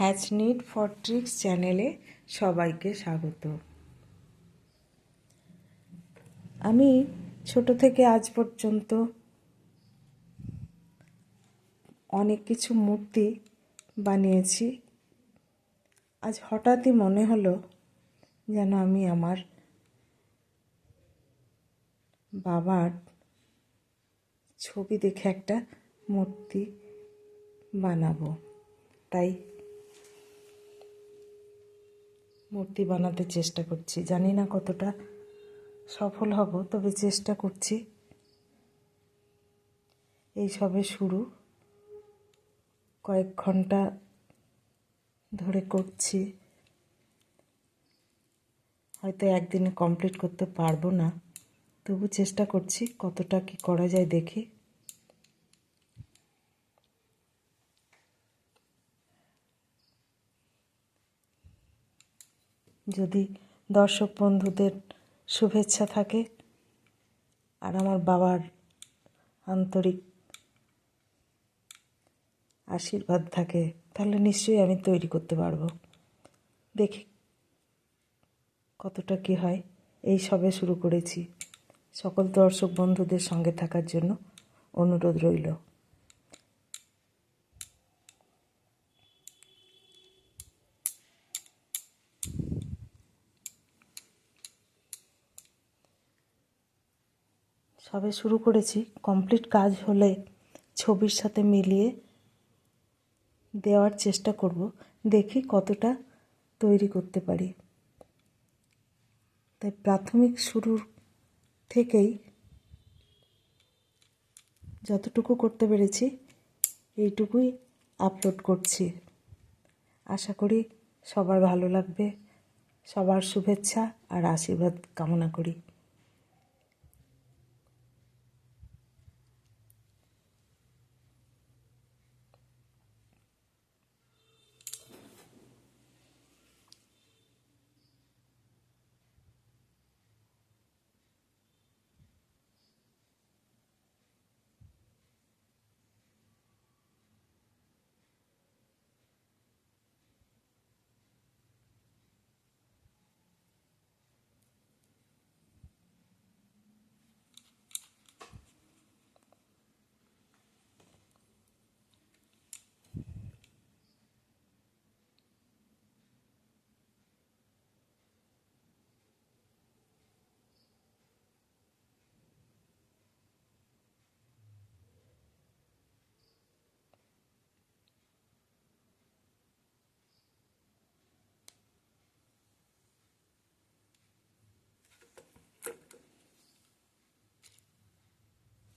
Hatch need for tricks চ্যানেলে সবাইকে স্বাগত। আমি ছোট থেকে আজ পর্যন্ত অনেক কিছু মূর্তি বানিয়েছি। আজ হঠাৎই মনে হলো যেন আমি আমার বাবার ছবি দেখে একটা মূর্তি বানাবো। তাই মূর্তি বানাতে চেষ্টা করছি। জানি না কতটা সফল হব, তবে চেষ্টা করছি। এই সবে শুরু। কয়েক ঘণ্টা ধরে করছি। হয়তো একদিনে কমপ্লিট করতে পারব না। তবু চেষ্টা করছি কতটা কি করা যায় দেখি। যদি দর্শক বন্ধুদের শুভেচ্ছা থাকে আর আমার বাবার আন্তরিক আশীর্বাদ থাকে, তাহলে নিশ্চয়ই আমি তৈরি করতে পারব। দেখি কতটা কি হয়। এই সবে শুরু করেছি। সকল দর্শক বন্ধুদের সঙ্গে থাকার জন্য অনুরোধ রইল। সবে শুরু করেছি। কমপ্লিট কাজ হলে ছবির সাথে মিলিয়ে দেওয়ার চেষ্টা করব। দেখি কতটা তৈরি করতে পারি। তাই প্রাথমিক শুরুর থেকেই যতটুকু করতে পেরেছি, এইটুকুই আপলোড করছি। আশা করি সবার ভালো লাগবে, সবার শুভেচ্ছা আর আশীর্বাদ কামনা করি।